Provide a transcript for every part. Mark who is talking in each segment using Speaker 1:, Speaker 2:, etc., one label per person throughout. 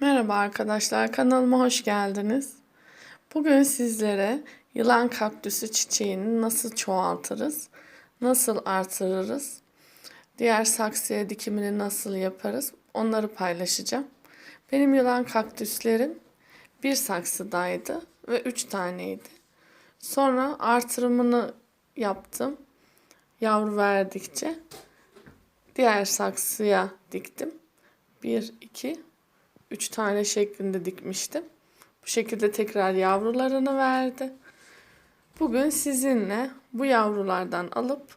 Speaker 1: Merhaba arkadaşlar, kanalıma hoş geldiniz. Bugün sizlere yılan kaktüsü çiçeğini nasıl çoğaltırız, nasıl artırırız, diğer saksıya dikimini nasıl yaparız onları paylaşacağım. Benim yılan kaktüslerim bir saksıdaydı ve üç taneydi. Sonra artırımını yaptım. Yavru verdikçe diğer saksıya diktim. 1, 2, 3 tane şeklinde dikmiştim. Bu şekilde tekrar yavrularını verdi. Bugün sizinle bu yavrulardan alıp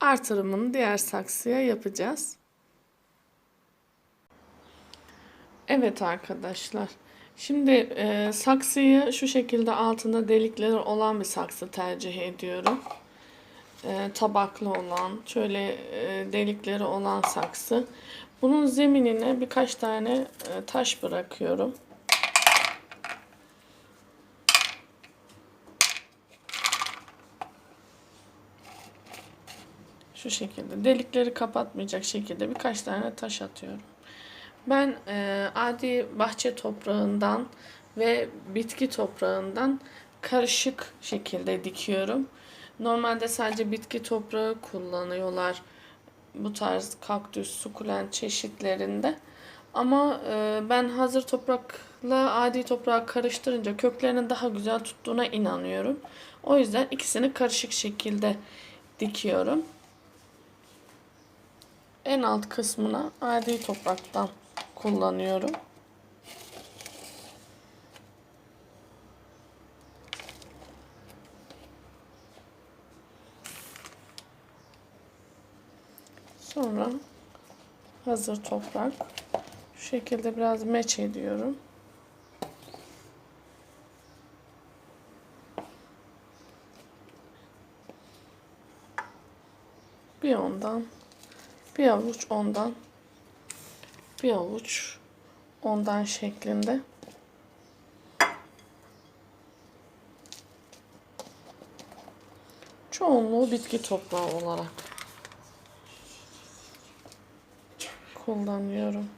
Speaker 1: artırımını diğer saksıya yapacağız. Evet arkadaşlar. Şimdi e, saksıyı şu şekilde altında delikleri olan bir saksı tercih ediyorum. E, tabaklı olan, şöyle e, delikleri olan saksı. Bunun zeminine birkaç tane e, taş bırakıyorum. Şu şekilde delikleri kapatmayacak şekilde birkaç tane taş atıyorum. Ben e, adi bahçe toprağından ve bitki toprağından karışık şekilde dikiyorum. Normalde sadece bitki toprağı kullanıyorlar bu tarz kaktüs, sukulent çeşitlerinde. Ama e, ben hazır toprakla adi toprağı karıştırınca köklerinin daha güzel tuttuğuna inanıyorum. O yüzden ikisini karışık şekilde dikiyorum. En alt kısmına adi topraktan kullanıyorum. Sonra hazır toprak. Şu şekilde biraz meç ediyorum. Bir ondan, bir avuç ondan, bir avuç ondan şeklinde. Çoğunluğu bitki toprağı olarak kullanıyorum.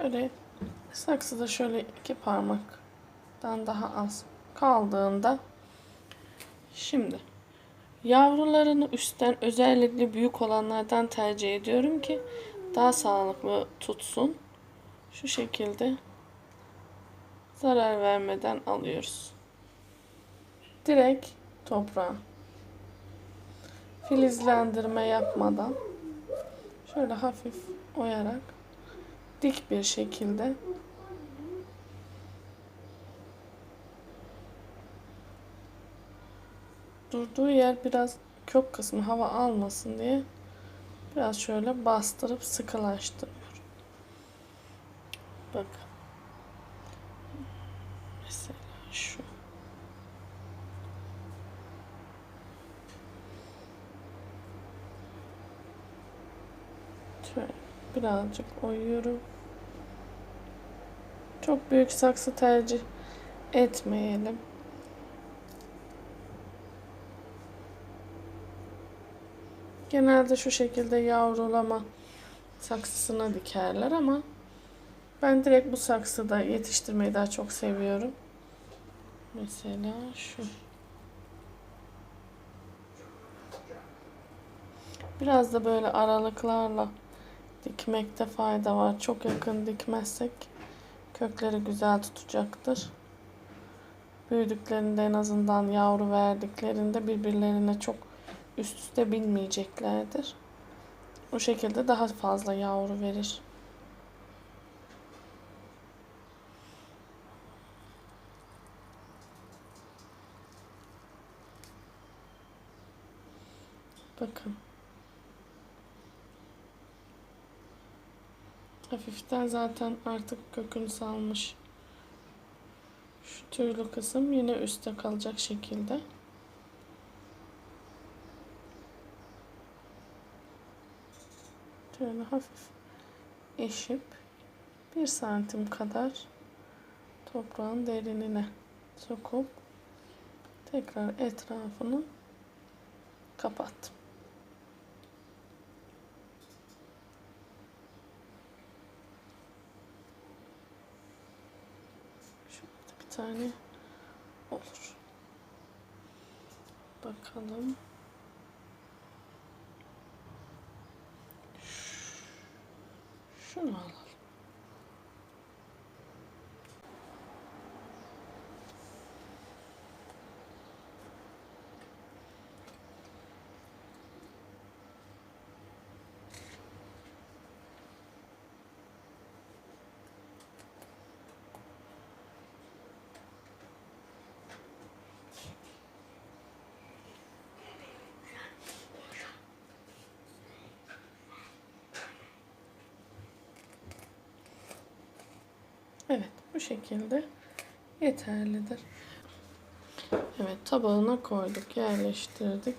Speaker 1: Şöyle saksıda şöyle iki parmaktan daha az kaldığında şimdi yavrularını üstten özellikle büyük olanlardan tercih ediyorum ki daha sağlıklı tutsun. Şu şekilde zarar vermeden alıyoruz. Direkt toprağa filizlendirme yapmadan şöyle hafif oyarak dik bir şekilde durduğu yer biraz kök kısmı hava almasın diye biraz şöyle bastırıp sıkılaştırıyorum. Bakın. Mesela şu. Şöyle birazcık oyuyorum. Çok büyük saksı tercih etmeyelim. Genelde şu şekilde yavrulama saksısına dikerler ama ben direkt bu saksıda yetiştirmeyi daha çok seviyorum. Mesela şu. Biraz da böyle aralıklarla dikmekte fayda var. Çok yakın dikmezsek Kökleri güzel tutacaktır. Büyüdüklerinde en azından yavru verdiklerinde birbirlerine çok üst üste binmeyeceklerdir. O şekilde daha fazla yavru verir. Bakın. Hafiften zaten artık kökünü salmış. Şu tüylü kısım yine üstte kalacak şekilde. Şöyle hafif eşip bir santim kadar toprağın derinine sokup tekrar etrafını kapat. Şurada bir tane olur. Bakalım. Şunu alalım. Evet, bu şekilde yeterlidir. Evet, tabağına koyduk, yerleştirdik.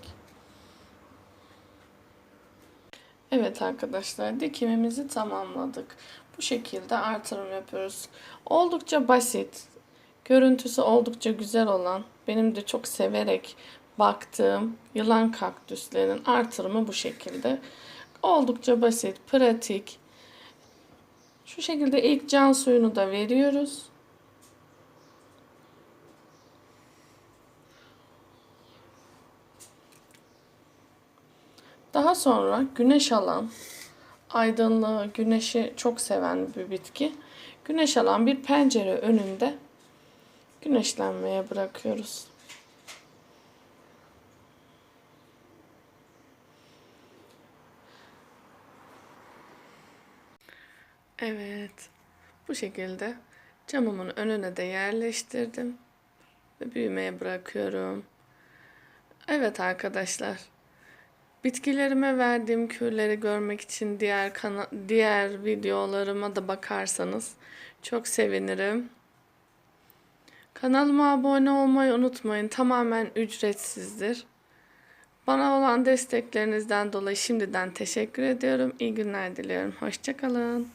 Speaker 1: Evet arkadaşlar, dikimimizi tamamladık. Bu şekilde artırım yapıyoruz. Oldukça basit, görüntüsü oldukça güzel olan, benim de çok severek baktığım yılan kaktüslerinin artırımı bu şekilde. Oldukça basit, pratik, şu şekilde ilk can suyunu da veriyoruz. Daha sonra güneş alan, aydınlığı, güneşi çok seven bir bitki. Güneş alan bir pencere önünde güneşlenmeye bırakıyoruz. Evet. Bu şekilde camımın önüne de yerleştirdim. Ve büyümeye bırakıyorum. Evet arkadaşlar. Bitkilerime verdiğim kürleri görmek için diğer kana diğer videolarıma da bakarsanız çok sevinirim. Kanalıma abone olmayı unutmayın. Tamamen ücretsizdir. Bana olan desteklerinizden dolayı şimdiden teşekkür ediyorum. İyi günler diliyorum. Hoşçakalın.